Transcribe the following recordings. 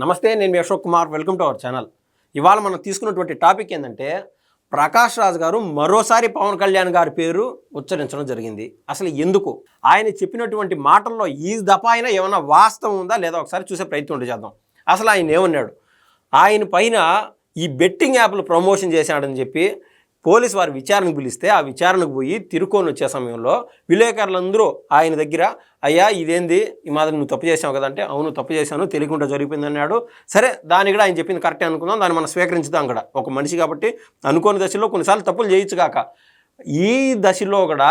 నమస్తే నేను మీ Ashok Kumar. Welcome to our channel. ఇవాళ మనం తీసుకున్నటువంటి టాపిక్ ఏంటంటే ప్రకాష్ రాజ్ గారు మరోసారి పవన్ కళ్యాణ్ గారి పేరు ఉచ్చరించడం జరిగింది. అసలు ఎందుకు? ఆయన చెప్పినటువంటి మాటల్లో ఈ దఫా అయినా ఏమైనా వాస్తవం ఉందా? లేదా ఒకసారి చూసే ప్రయత్నం ఉంటే చేద్దాం. అసలు ఆయన ఏమన్నాడు? ఆయన పైన ఈ బెట్టింగ్ యాప్లు ప్రమోషన్ చేశాడని చెప్పి పోలీస్ వారు విచారణకు పిలిస్తే ఆ విచారణకు పోయి తిరుకోని వచ్చే సమయంలో విలేకరులందరూ ఆయన దగ్గర అయ్యా ఇదేంది? ఈ మాదిరి నువ్వు తప్పు చేసావు కదంటే అవును తప్పు చేశాను తెలియకుండా జరిగిపోయింది అన్నాడు. సరే దాని కూడా ఆయన చెప్పింది కరెక్టే అనుకుందాం దాన్ని మనం స్వీకరించుదాం కూడా. ఒక మనిషి కాబట్టి అనుకోని దశలో కొన్నిసార్లు తప్పులు చేయొచ్చు కాక. ఈ దశలో కూడా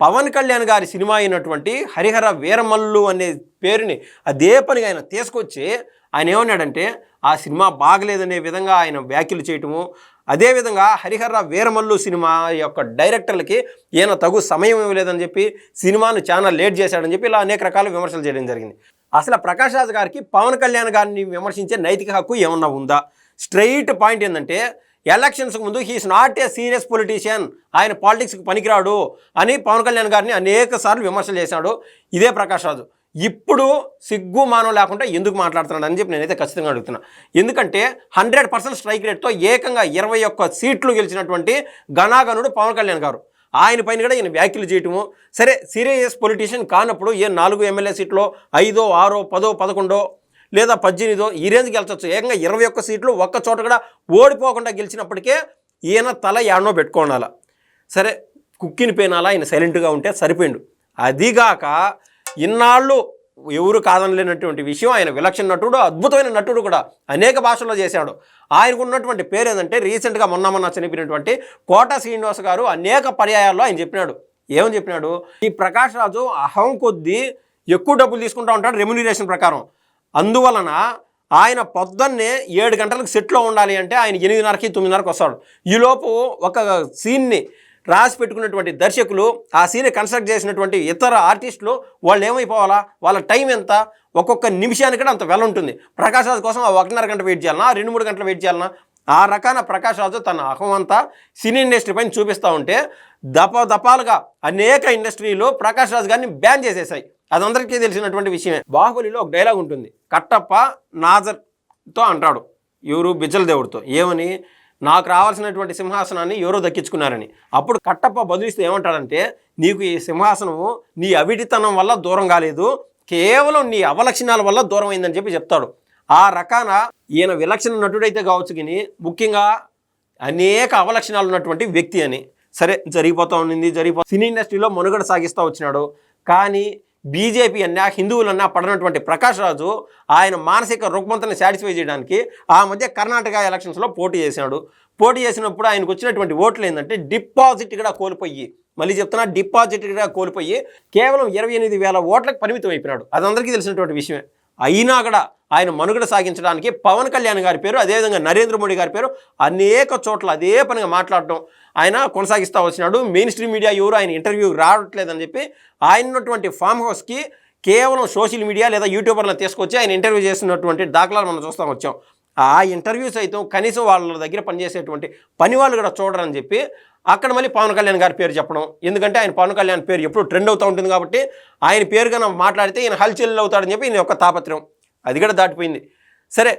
పవన్ కళ్యాణ్ గారి సినిమా అయినటువంటి హరిహర వీరమల్లు అనే పేరుని అదే పనిగా ఆయన తీసుకొచ్చి ఆయన ఏమన్నాడంటే ఆ సినిమా బాగలేదనే విధంగా ఆయన వ్యాఖ్యలు చేయటము అదేవిధంగా హరిహర వీరమల్లు సినిమా యొక్క డైరెక్టర్లకి ఈయన తగు సమయం ఇవ్వలేదని చెప్పి సినిమాను చాలా లేట్ చేశాడని చెప్పి ఇలా అనేక రకాల విమర్శలు చేయడం జరిగింది. అసలు ప్రకాష్ రాజ్ గారికి పవన్ కళ్యాణ్ గారిని విమర్శించే నైతిక హక్కు ఏమన్నా ఉందా? స్ట్రైట్ పాయింట్ ఏంటంటే ఎలక్షన్స్కి ముందు he's not a serious politician ఆయన పాలిటిక్స్కి పనికిరాడు అని పవన్ కళ్యాణ్ గారిని అనేక సార్లు విమర్శలు చేశాడు ఇదే ప్రకాష్ రాజు. ఇప్పుడు సిగ్గు మానం లేకుండా ఎందుకు మాట్లాడుతున్నాడు అని చెప్పి నేనైతే ఖచ్చితంగా అడుగుతున్నా. ఎందుకంటే హండ్రెడ్ పర్సెంట్ స్ట్రైక్ రేట్తో ఏకంగా ఇరవై ఒక్క సీట్లు గెలిచినటువంటి ఘనాగనుడు పవన్ కళ్యాణ్ గారు. ఆయన పైన కూడా ఈయన వ్యాఖ్యలు చేయటము. సరే సీరియస్ పొలిటీషియన్ కానప్పుడు ఏ నాలుగు ఎమ్మెల్యే సీట్లో ఐదో ఆరో పదో పదకొండో లేదా పద్దెనిమిదో ఈ రేంజ్ గెలిచొచ్చు ఏకంగా ఇరవై ఒక్క సీట్లు ఒక్క చోట కూడా ఓడిపోకుండా గెలిచినప్పటికే ఈయన తల యాడనో పెట్టుకోనాల. సరే కుక్కిని పోయినాలా ఆయన సైలెంట్గా ఉంటే సరిపోయిండు. అదిగాక ఇన్నాళ్ళు ఎవరు కాదనలేనటువంటి విషయం. ఆయన విలక్షణ నటుడు అద్భుతమైన నటుడు కూడా అనేక భాషల్లో చేశాడు. ఆయనకు ఉన్నటువంటి పేరు ఏంటంటే రీసెంట్గా మొన్న మొన్న చనిపోయినటువంటి కోట శ్రీనివాస్ గారు అనేక పర్యాయాల్లో ఆయన చెప్పినాడు. ఏమని చెప్పినాడు? ఈ ప్రకాష్ రాజు అహం కొద్దీ ఎక్కువ డబ్బులు తీసుకుంటూ ఉంటాడు రెమ్యునరేషన్ ప్రకారం. అందువలన ఆయన పొద్దున్నే ఏడు గంటలకు సెట్లో ఉండాలి అంటే ఆయన ఎనిమిదిన్నరకి తొమ్మిదిన్నరకు వస్తాడు. ఈలోపు ఒక సీన్ని రాసి పెట్టుకున్నటువంటి దర్శకులు ఆ సీన్ కన్స్ట్రక్ట్ చేసినటువంటి ఇతర ఆర్టిస్టులు వాళ్ళు ఏమైపోవాలా? వాళ్ళ టైం ఎంత? ఒక్కొక్క నిమిషానికి కూడా అంత వెల ఉంటుంది. ప్రకాష్ రాజు కోసం ఆ ఒకటిన్నర గంట వెయిట్ చేయాలన్నా రెండు మూడు గంటలు వెయిట్ చేయాలన్నా ఆ రకాన ప్రకాష్ రాజు తన అహం అంతా సినీ ఇండస్ట్రీ పైన చూపిస్తూ ఉంటే దప దపాలుగా అనేక ఇండస్ట్రీలు ప్రకాష్ రాజు గారిని బ్యాన్ చేసేసాయి. అదందరికీ తెలిసినటువంటి విషయమే. బాహుబలిలో ఒక డైలాగ్ ఉంటుంది. కట్టప్ప నాజర్తో అంటాడు. ఎవరు? బిజ్జల దేవుడితో. ఏమని? నాకు రావాల్సినటువంటి సింహాసనాన్ని ఎవరో దక్కించుకున్నారని. అప్పుడు కట్టప్ప బదులిస్తే ఏమంటాడంటే నీకు ఈ సింహాసనము నీ అవిటితనం వల్ల దూరం కాలేదు. కేవలం నీ అవలక్షణాల వల్ల దూరం అయిందని చెప్పి చెప్తాడు. ఆ రకాన ఈయన విలక్షణ నటుడైతే కావచ్చు కానీ ముఖ్యంగా అనేక అవలక్షణాలు ఉన్నటువంటి వ్యక్తి అని. సరే జరిగిపోతూ ఉండింది జరిగిపో సినీ ఇండస్ట్రీలో మనుగడ సాగిస్తూ వచ్చినాడు. కానీ బీజేపీ అన్నా హిందువులన్నా పడినటువంటి ప్రకాష్ రాజు ఆయన మానసిక రుగ్మతని సాటిస్ఫై చేయడానికి ఆ మధ్య కర్ణాటక ఎలక్షన్స్లో పోటీ చేశాడు పోటీ చేసినప్పుడు ఆయనకు వచ్చినటువంటి ఓట్లు ఏంటంటే డిపాజిట్ కూడా కోల్పోయి మళ్ళీ చెప్తున్నా డిపాజిట్ కూడా కోల్పోయి కేవలం ఇరవై ఎనిమిది వేల ఓట్లకు పరిమితం అయిపోయినాడు అది అందరికీ తెలిసినటువంటి విషయమే. అయినా కూడా ఆయన మనుగడ సాగించడానికి పవన్ కళ్యాణ్ గారి పేరు అదేవిధంగా నరేంద్ర మోడీ గారి పేరు అనేక చోట్ల అదే పనిగా మాట్లాడటం ఆయన కొనసాగిస్తూ వచ్చినాడు. మెయిన్ స్ట్రీమ్ మీడియా ఎవరు ఆయన ఇంటర్వ్యూ రావట్లేదని చెప్పి ఆయన ఉన్నటువంటి ఫామ్ హౌస్కి కేవలం సోషల్ మీడియా లేదా యూట్యూబర్లను తీసుకొచ్చి ఆయన ఇంటర్వ్యూ చేస్తున్నటువంటి దాఖలాలు మనం చూస్తూ వచ్చాం. ఆ ఇంటర్వ్యూస్ అయితే కనీసం వాళ్ళ దగ్గర పనిచేసేటువంటి పని వాళ్ళు కూడా చూడరని చెప్పి అక్కడ మళ్ళీ పవన్ కళ్యాణ్ గారి పేరు చెప్పడం. ఎందుకంటే ఆయన పవన్ కళ్యాణ్ పేరు ఎప్పుడు ట్రెండ్ అవుతూ ఉంటుంది కాబట్టి ఆయన పేరు కన్నా మాట్లాడితే ఈయన హల్చల్ అవుతాడని చెప్పి ఈయన యొక్క తాపత్రయం. అది కూడా దాటిపోయింది. సరే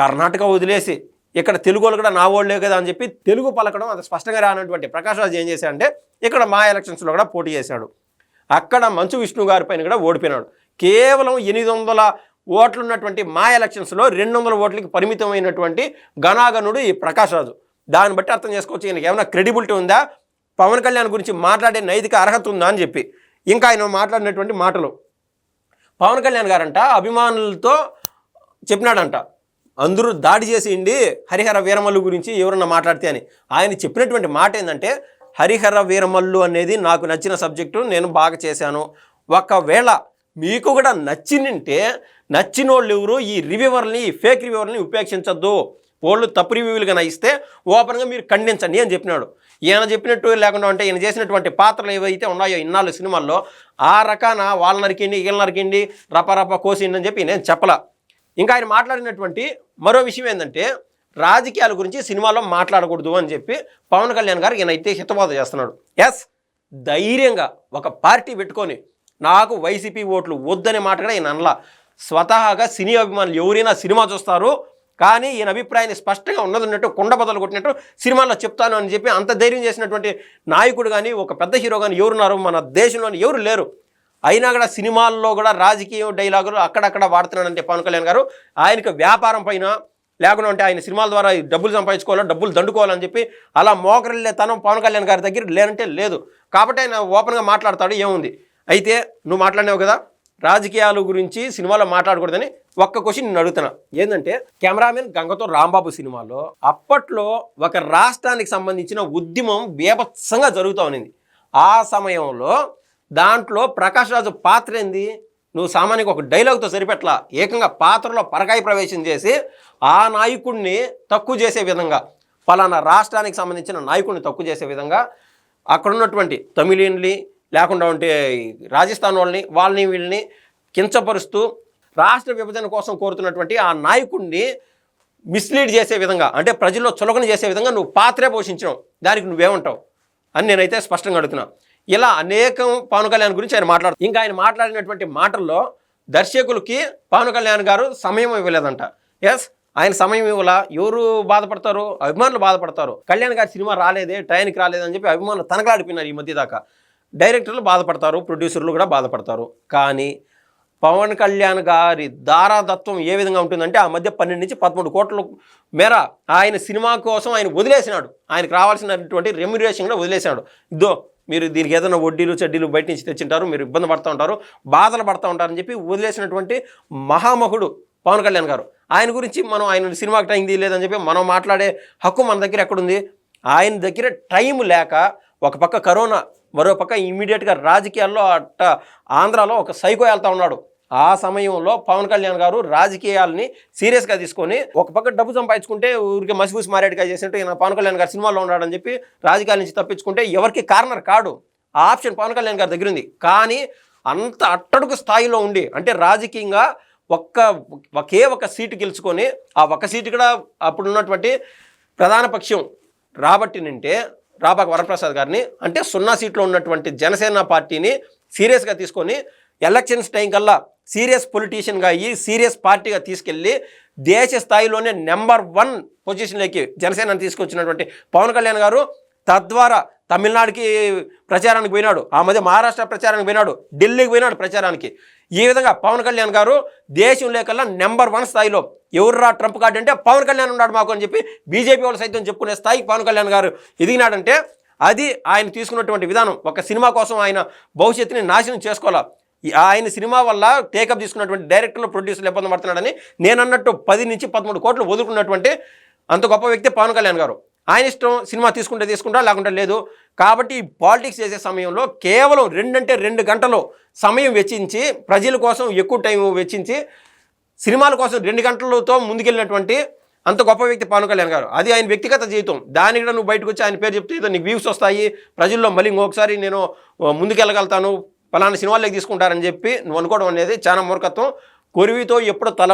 కర్ణాటక వదిలేసి ఇక్కడ తెలుగు వాళ్ళు కూడా నా వాళ్ళే కదా అని చెప్పి తెలుగు పలకడం అంత స్పష్టంగా రానటువంటి ప్రకాష్ రాజ్ ఏం చేశాడంటే ఇక్కడ మా ఎలక్షన్స్లో కూడా పోటీ చేశాడు. అక్కడ మంచు విష్ణు గారి పైన కూడా ఓడిపోయినాడు. కేవలం ఎనిమిది వందల ఓట్లు ఉన్నటువంటి మా ఎలక్షన్స్లో రెండు వందల ఓట్లకి పరిమితమైనటువంటి ఘనాగనుడు ఈ ప్రకాష్ రాజు. దాన్ని బట్టి అర్థం చేసుకోవచ్చు. ఈయనకి ఏమైనా క్రెడిబిలిటీ ఉందా? పవన్ కళ్యాణ్ గురించి మాట్లాడే నైతిక అర్హత ఉందా అని చెప్పి. ఇంకా ఆయన మాట్లాడినటువంటి మాటలు. పవన్ కళ్యాణ్ గారంట అభిమానులతో చెప్పినాడంట. అందరూ దాడి చేసేయండి హరిహర వీరమల్లు గురించి ఎవరన్నా మాట్లాడితే అని. ఆయన చెప్పినటువంటి మాట ఏంటంటే హరిహర వీరమల్లు అనేది నాకు నచ్చిన సబ్జెక్టు నేను బాగా చేశాను. ఒకవేళ మీకు కూడా నచ్చినంటే నచ్చిన వాళ్ళు ఎవరు ఈ రివ్యూవర్ని ఈ ఫేక్ రివ్యూవర్ని ఉపేక్షించద్దు. వాళ్ళు తప్పు రివ్యూలు కన్నా ఇస్తే ఓపెన్గా మీరు ఖండించండి అని చెప్పినాడు. ఈయన చెప్పినట్టు లేకుండా అంటే ఈయన చేసినటువంటి పాత్రలు ఏవైతే ఉన్నాయో ఇన్నాళ్ళు సినిమాల్లో ఆ రకాన వాళ్ళ నరికిండి వీళ్ళ నరికిండి రపరప కోసిండి అని చెప్పి నేను చెప్పలా. ఇంకా ఆయన మాట్లాడినటువంటి మరో విషయం ఏంటంటే రాజకీయాల గురించి సినిమాలో మాట్లాడకూడదు అని చెప్పి పవన్ కళ్యాణ్ గారు ఈయనైతే హితబోధ చేస్తున్నాడు. ఎస్ ధైర్యంగా ఒక పార్టీ పెట్టుకొని నాకు వైసీపీ ఓట్లు వద్దనే మాట కూడా ఈయన అనలా. స్వతహాగా సినీ అభిమానులు ఎవరైనా సినిమా చూస్తారు కానీ ఈయన అభిప్రాయాన్ని స్పష్టంగా ఉన్నది ఉన్నట్టు కుండ బదలు కొట్టినట్టు సినిమాల్లో చెప్తాను అని చెప్పి అంత ధైర్యం చేసినటువంటి నాయకుడు కానీ ఒక పెద్ద హీరో కానీ ఎవరున్నారు? మన దేశంలోని ఎవరు లేరు? అయినా కూడా సినిమాల్లో కూడా రాజకీయ డైలాగులు అక్కడక్కడ వాడుతున్నాడంటే పవన్ కళ్యాణ్ గారు. ఆయనకు వ్యాపారం పైన లేకుండా అంటే ఆయన సినిమాల ద్వారా డబ్బులు సంపాదించుకోవాలో డబ్బులు దండుకోవాలని చెప్పి అలా మోకరిల్లే తనం పవన్ కళ్యాణ్ గారి దగ్గర లేనంటే లేదు. కాబట్టి ఆయన ఓపెన్గా మాట్లాడతాడు ఏముంది? అయితే నువ్వు మాట్లాడినావు కదా రాజకీయాల గురించి సినిమాలో మాట్లాడకూడదని ఒక్క క్వశ్చన్ నేను అడుగుతున్నా. ఏంటంటే కెమెరామెన్ గంగతో రాంబాబు సినిమాలో అప్పట్లో ఒక రాష్ట్రానికి సంబంధించిన ఉద్యమం బీభత్సంగా జరుగుతూ ఉన్నింది. ఆ సమయంలో దాంట్లో ప్రకాష్ రాజు పాత్ర ఏంది? నువ్వు సామాన్యంగా ఒక డైలాగ్తో సరిపెట్లా ఏకంగా పాత్రలో పరకాయ ప్రవేశం చేసి ఆ నాయకుడిని తక్కువ చేసే విధంగా ఫలానా రాష్ట్రానికి సంబంధించిన నాయకుడిని తక్కువ చేసే విధంగా అక్కడ ఉన్నటువంటి తమిళియన్లు లేకుండా ఉంటే రాజస్థాన్ వాళ్ళని వాళ్ళని వీళ్ళని కించపరుస్తూ రాష్ట్ర విభజన కోసం కోరుతున్నటువంటి ఆ నాయకుడిని మిస్లీడ్ చేసే విధంగా అంటే ప్రజల్లో చులకన చేసే విధంగా నువ్వు పాత్రే పోషించడం దానికి నువ్వేమంటావు? అని నేనైతే స్పష్టంగా అడుగుతున్నా. ఇలా అనేకం పవన్ కళ్యాణ్ గురించి ఆయన మాట్లాడు ఇంకా ఆయన మాట్లాడినటువంటి మాటల్లో దర్శకులకి పవన్ కళ్యాణ్ గారు సమయం ఇవ్వలేదంట. ఎస్ ఆయన సమయం ఇవ్వాల? ఎవరు బాధపడతారు? అభిమానులు బాధపడతారు. కళ్యాణ్ గారి సినిమా రాలేదే టైంకి రాలేదని చెప్పి అభిమానులు తనకలాడిపోయినారు ఈ మధ్య దాకా. డైరెక్టర్లు బాధపడతారు ప్రొడ్యూసర్లు కూడా బాధపడతారు. కానీ పవన్ కళ్యాణ్ గారి దారాదత్వం ఏ విధంగా ఉంటుందంటే ఆ మధ్య పన్నెండు నుంచి పదమూడు కోట్ల మేర ఆయన సినిమా కోసం ఆయన వదిలేసినాడు. ఆయనకు రావాల్సినటువంటి రెమ్యురేషన్ కూడా వదిలేసినాడు. ఇదో మీరు దీనికి ఏదైనా వడ్డీలు చెడ్డీలు బయట నుంచి తెచ్చింటారు మీరు ఇబ్బంది పడుతూ ఉంటారు బాధలు పడుతూ ఉంటారని చెప్పి వదిలేసినటువంటి మహామహుడు పవన్ కళ్యాణ్ గారు. ఆయన గురించి మనం ఆయన సినిమాకి టైం తీయలేదని చెప్పి మనం మాట్లాడే హక్కు మన దగ్గర ఎక్కడుంది? ఆయన దగ్గర టైం లేక ఒక పక్క కరోనా మరో పక్క ఇమీడియట్గా రాజకీయాల్లో అట్ట ఆంధ్రాలో ఒక సైకో వెళ్తా ఉన్నాడు. ఆ సమయంలో పవన్ కళ్యాణ్ గారు రాజకీయాలని సీరియస్గా తీసుకొని ఒక పక్క డబ్బు సంపాదించుకుంటే ఊరికి మసిపూసి మారేడుగా చేసినట్టు ఈయన పవన్ కళ్యాణ్ గారు సినిమాలో ఉన్నాడని చెప్పి రాజకీయాల నుంచి తప్పించుకుంటే ఎవరికి కార్నర్ కాడు. ఆ ఆప్షన్ పవన్ కళ్యాణ్ గారి దగ్గర ఉంది కానీ అంత అట్టడుగు స్థాయిలో ఉండి అంటే రాజకీయంగా ఒక్క ఒకే ఒక సీటు గెలుచుకొని ఆ ఒక్క సీటు కూడా అప్పుడు ఉన్నటువంటి ప్రధాన పక్షం రాబట్టినంటే రాపాక వరప్రసాద్ గారిని అంటే సున్నా సీట్లో ఉన్నటువంటి జనసేన పార్టీని సీరియస్గా తీసుకొని ఎలక్షన్స్ టైం కల్లా సీరియస్ పొలిటీషియన్గా అయ్యి సీరియస్ పార్టీగా తీసుకెళ్ళి దేశ స్థాయిలోనే నెంబర్ వన్ పొజిషన్లోకి జనసేనని తీసుకొచ్చినటువంటి పవన్ కళ్యాణ్ గారు తద్వారా తమిళనాడుకి ప్రచారానికి పోయినాడు. ఆ మధ్య మహారాష్ట్ర ప్రచారానికి పోయినాడు. ఢిల్లీకి పోయినాడు ప్రచారానికి. ఈ విధంగా పవన్ కళ్యాణ్ గారు దేశంలో కల్లా నెంబర్ వన్ స్థాయిలో ఎవర్రా ట్రంప్ కార్డు అంటే పవన్ కళ్యాణ్ ఉన్నాడు మాకు అని చెప్పి బీజేపీ వాళ్ళు సైతం చెప్పుకునే స్థాయికి పవన్ కళ్యాణ్ గారు ఎదిగినాడంటే అది ఆయన తీసుకున్నటువంటి విధానం. ఒక సినిమా కోసం ఆయన భవిష్యత్తుని నాశనం చేసుకోవాలా? ఆయన సినిమా వల్ల టేకప్ తీసుకున్నటువంటి డైరెక్టర్లు ప్రొడ్యూసర్లు ఇబ్బంది పడుతున్నాడని నేను అన్నట్టు పది నుంచి పదమూడు కోట్లు వదులుకున్నటువంటి అంత గొప్ప వ్యక్తి పవన్ కళ్యాణ్ గారు. ఆయన ఇష్టం సినిమా తీసుకుంటే తీసుకుంటా లేకుంటే లేదు. కాబట్టి పాలిటిక్స్ చేసే సమయంలో కేవలం రెండంటే రెండు గంటలు సమయం వెచ్చించి ప్రజల కోసం ఎక్కువ టైం వెచ్చించి సినిమాల కోసం రెండు గంటలతో ముందుకెళ్ళినటువంటి అంత గొప్ప వ్యక్తి పవన్ కళ్యాణ్ గారు. అది ఆయన వ్యక్తిగత జీవితం. దానికి కూడా నువ్వు బయటకు వచ్చి ఆయన పేరు చెప్తే ఏదో నీకు వ్యూస్ వస్తాయి. ప్రజల్లో మళ్ళీ ఇంకొకసారి నేను ముందుకెళ్ళగలుగుతాను. పలానా సినిమాల్లోకి తీసుకుంటారని చెప్పి నువ్వు అనుకోవడం అనేది చాలా మూర్ఖత్వం. కొరివితో ఎప్పుడు తల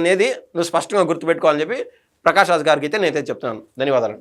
అనేది నువ్వు స్పష్టంగా గుర్తుపెట్టుకోవాలని చెప్పి ప్రకాష్ రాజ్ గారికి అయితే నేనైతే చెప్తున్నాను. ధన్యవాదాలు.